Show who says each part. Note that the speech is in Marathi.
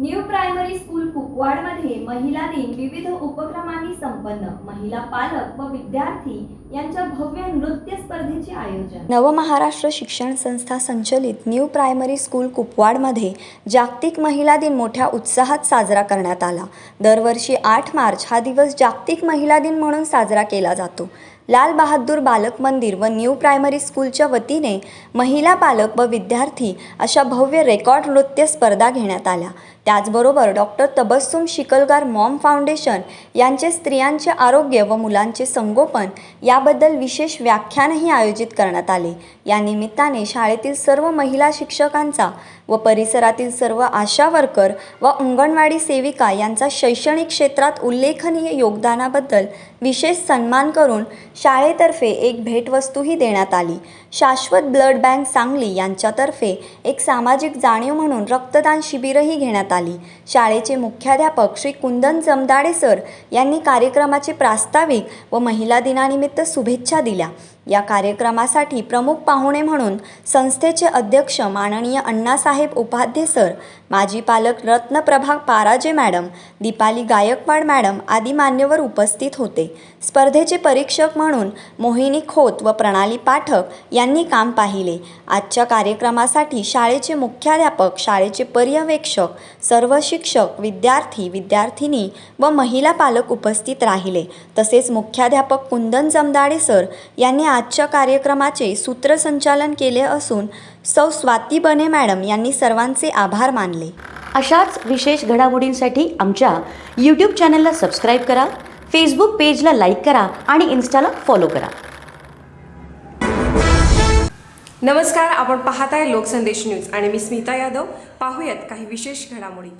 Speaker 1: न्यू प्रायमरी स्कूल कुपवाडमध्ये महिला दिन विविध उपक्रमांनी संपन्न. महिला पालक व विद्यार्थी यांच्या भव्य नृत्य स्पर्धेचे आयोजन.
Speaker 2: नवमहाराष्ट्र शिक्षण संस्था संचलित न्यू प्रायमरी स्कूल कुपवाडमध्ये जागतिक महिला दिन मोठ्या उत्साहात साजरा करण्यात आला. दरवर्षी आठ मार्च हा दिवस जागतिक महिला दिन म्हणून साजरा केला जातो. लाल बहादूर बालक मंदिर व न्यू प्रायमरी स्कूलच्या वतीने महिला पालक व विद्यार्थी अशा भव्य रेकॉर्ड नृत्य स्पर्धा घेण्यात आल्या. त्याचबरोबर doctor Tabassum Shikalgar mom foundation यांचे स्त्रियांचे आरोग्य व मुलांचे संगोपन याबद्दल विशेष व्याख्यानही आयोजित करण्यात आले. या निमित्ताने शाळेतील सर्व महिला शिक्षकांचा व परिसरातील सर्व आशा वर्कर व अंगणवाडी सेविका यांचा शैक्षणिक क्षेत्रात उल्लेखनीय योगदानाबद्दल विशेष सन्मान करून शाळेतर्फे एक भेटवस्तूही देण्यात आली. शाश्वत ब्लड बँक सांगली यांच्यातर्फे एक सामाजिक जाणीव म्हणून रक्तदान शिबिरही घेण्यात आली. शाळेचे मुख्याध्यापक श्री कुंदन जमदाडे सर यांनी कार्यक्रमाचे प्रास्ताविक व महिला दिनानिमित्त शुभेच्छा दिल्या. या कार्यक्रमासाठी प्रमुख पाहुणे म्हणून संस्थेचे अध्यक्ष माननीय अण्णासाहेब उपाध्ये सर माजी पालक रत्नप्रभा पाराजे मॅडम दीपाली गायकवाड मॅडम आदी मान्यवर उपस्थित होते. स्पर्धेचे परीक्षक म्हणून मोहिनी खोत व प्रणाली पाठक यांनी काम पाहिले. आजच्या कार्यक्रमासाठी शाळेचे मुख्याध्यापक शाळेचे पर्यवेक्षक सर्व शिक्षक विद्यार्थी विद्यार्थिनी व महिला पालक उपस्थित राहिले. तसेच मुख्याध्यापक कुंदन जमदाडे सर यांनी आजच्या कार्यक्रमाचे सूत्रसंचालन केले असून सौ स्वाती बने मॅडम यांनी सर्वांचे आभार मानले.
Speaker 3: अशाच विशेष घडामोडींसाठी आमच्या यूट्यूब चॅनलला सबस्क्राईब करा फेसबुक पेजला लाईक करा आणि इन्स्टाला फॉलो करा.
Speaker 4: नमस्कार आपण पाहताय लोकसंदेश न्यूज आणि मी स्मिता यादव. पाहूयात काही विशेष घडामोडी.